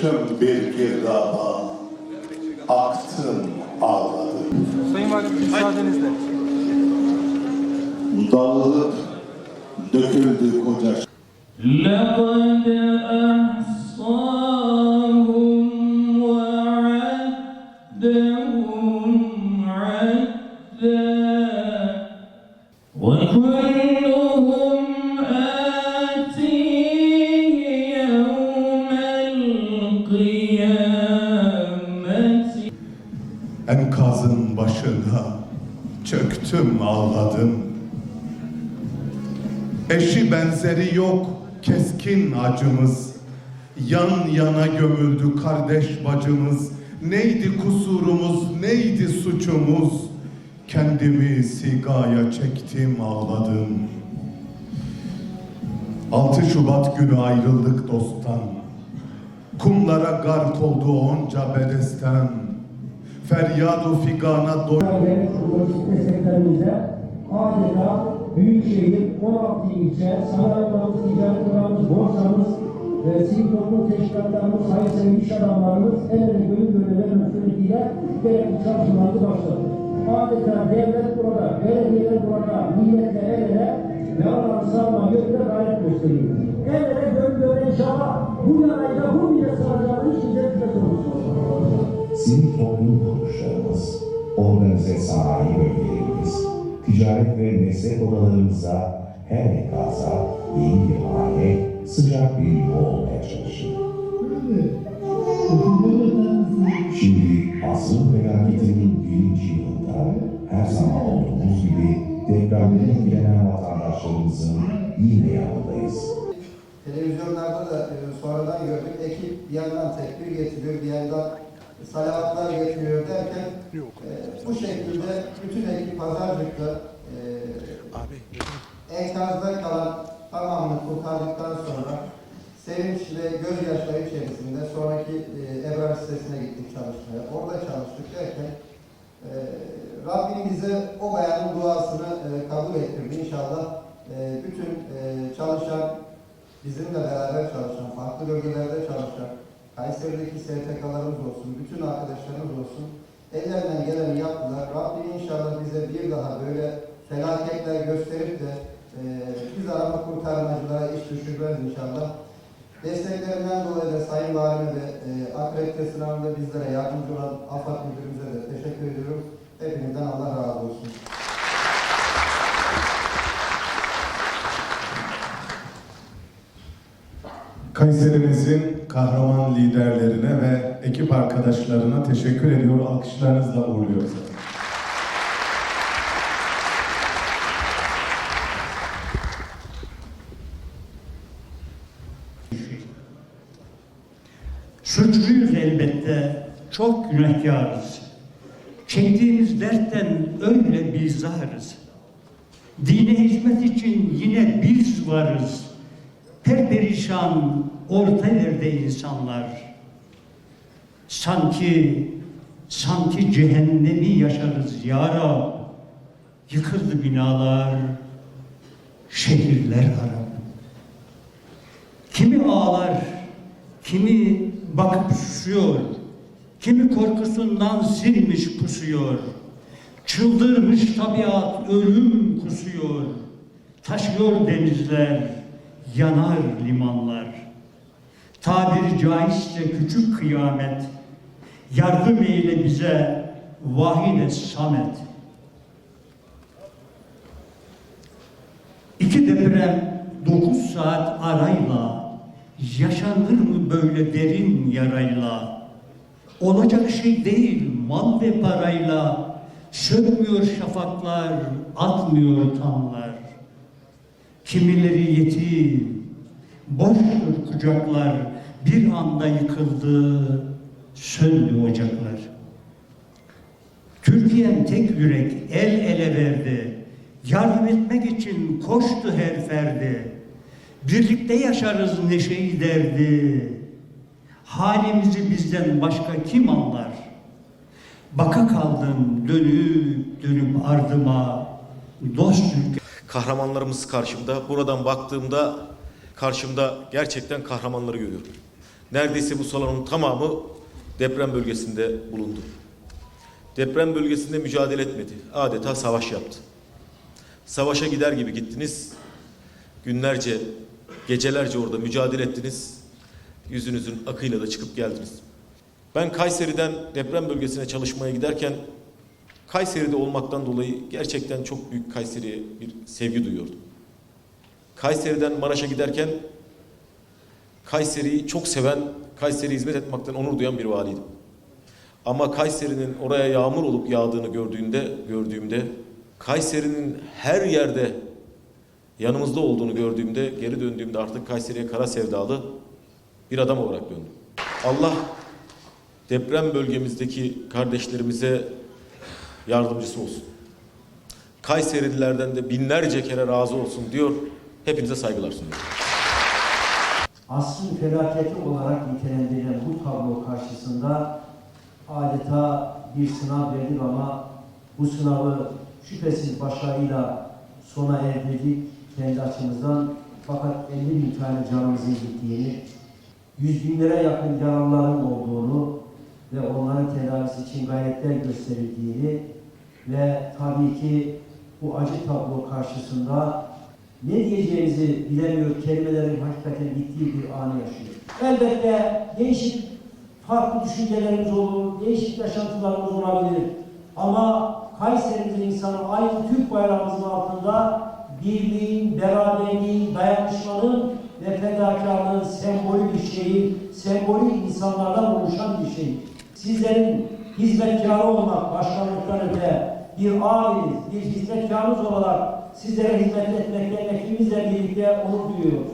Düştüm bir girdaba, aktım ağladım. Sayın Valim, müsaadenizle. Dağılıp döküldü koca. Lepen Enkazın başına çöktüm ağladım. Eşi benzeri yok keskin acımız. Yan yana gömüldü kardeş bacımız. Neydi kusurumuz, neydi suçumuz? Kendimi sigaya çektim ağladım. 6 Şubat günü ayrıldık dosttan. Kumlara gark oldu onca bedesten. Feryadu figana lojistik desteklerimize adeta Büyükşehir, 16 ilçe, sanayimiz, ticaret odamız, borsamız, e, sivil toplum teşkilatlarımız, sevgili iş adamlarımız elleri gönül gönüller süreciyle gerekli çalışmalarını başladı. Adeta devlet burada, belediyeler burada, milletle el ele ve alanı sağlama yönünde gayret gösteriyor. El ele gönül gönüller inşallah bu yanayla bu millet sağlayacağını hiç kimse sorumsuz. Sivil toplum kuruluşlarımız, organize sanayi bölgelerimiz, ticaret ve meslek odalarımıza her enkaza yeni bir hane, sıcak bir yuva olmaya çalışır. Şimdi asrın felaketinin birinci yılında her zaman olduğumuz gibi depremden etkilenen vatandaşlarımızın yine yanındayız. Televizyonlarda da e, sonradan gördük. Ekip bir yandan tekbir getiriyor, bir yandan salavatlar getiriyor derken e, bu şekilde bütün ekip Pazarcık'ta e, enkazda kalan tamamını kurtardıktan sonra sevinç ve gözyaşları içerisinde sonraki e, Ebrar sitesine gittik çalışmaya. Orada çalıştık derken e, Rabbim bize o bayanın duasını e, kabul ettirdi. İnşallah e, bütün e, çalışan bizimle beraber çalışan, farklı bölgelerde çalışan, Kayseri'deki STK'larımız olsun, bütün arkadaşlarımız olsun, ellerinden geleni yaptılar. Rabbim inşallah bize bir daha böyle felaketler gösterip de e, biz arama kurtarmacılara iş düşürmez inşallah. Desteklerinden dolayı da Sayın Valime ve e, akredite sınavında bizlere yardımcı olan AFAD Müdürümüze de teşekkür ediyorum. Hepinizden Allah razı olsun. Kayserimizin kahraman liderlerine ve ekip arkadaşlarına teşekkür ediyor. Alkışlarınızla uğurluyoruz. Suçluyuz elbette, çok günahkarız. Çektiğimiz dertten öyle bizarız. Dine hizmet için yine biz varız. Perperişan orta yerde insanlar. Sanki, sanki cehennemi yaşarız ya Rab. Yıkıldı binalar, şehirler harap. Kimi ağlar, kimi bakıp susuyor, kimi korkusundan silmiş pusuyor. Çıldırmış tabiat ölüm kusuyor. Taşıyor denizler, yanar limanlar. Tabiri caizse küçük kıyamet. Yardım eyle bize vahide samet. İki deprem dokuz saat arayla yaşanır mı böyle derin yarayla? Olacak şey değil mal ve parayla sönmüyor şafaklar, atmıyor tamlar. Kimileri yetim, boştur kucaklar, bir anda yıkıldı, söndü ocaklar. Türkiye'm tek yürek el ele verdi. Yardım etmek için koştu her ferdi. Birlikte yaşarız neşeyi derdi. Halimizi bizden başka kim anlar? Baka kaldım dönüp dönüp ardıma. Dost ülke kahramanlarımız karşımda. Buradan baktığımda karşımda gerçekten kahramanları görüyorum. Neredeyse bu salonun tamamı deprem bölgesinde bulundu. Deprem bölgesinde mücadele etmedi. Adeta savaş yaptı. Savaşa gider gibi gittiniz. Günlerce, gecelerce orada mücadele ettiniz. Yüzünüzün akıyla da çıkıp geldiniz. Ben Kayseri'den deprem bölgesine çalışmaya giderken Kayseri'de olmaktan dolayı gerçekten çok büyük Kayseri'ye bir sevgi duyuyordum. Kayseri'den Maraş'a giderken Kayseri'yi çok seven, Kayseri'ye hizmet etmekten onur duyan bir valiydim. Ama Kayseri'nin oraya yağmur olup yağdığını gördüğümde, gördüğümde Kayseri'nin her yerde yanımızda olduğunu gördüğümde, geri döndüğümde artık Kayseri'ye kara sevdalı bir adam olarak döndüm. Allah deprem bölgemizdeki kardeşlerimize yardımcısı olsun. Kayserililerden de binlerce kere razı olsun diyor. Hepinize saygılar sunuyorum. Asrın felaketi olarak nitelendirilen bu tablo karşısında adeta bir sınav verdik ama bu sınavı şüphesiz başarıyla sona erdirdik kendi açımızdan. Fakat 50 bin tane canımızın gittiğini, yüz binlere yakın yaralıların olduğunu ve onların tedavisi için gayretler gösterildiğini ve tabii ki bu acı tablo karşısında ne diyeceğimizi bilemiyor, kelimelerin hakikaten bittiği bir anı yaşıyor. Elbette değişik farklı düşüncelerimiz olur, değişik yaşantılarımız olabilir. Ama Kayserimizin insanı aynı Türk bayrağımızın altında birliğin, beraberliğin, dayanışmanın ve fedakarlığın sembolü bir şeyi, sembolü insanlardan oluşan bir şey. Sizlerin hizmetkarı olmak başkanlıktan öte bir abiniz, bir hizmetkarınız olarak sizlere hizmet etmekle ekibimizle birlikte onur duyuyoruz.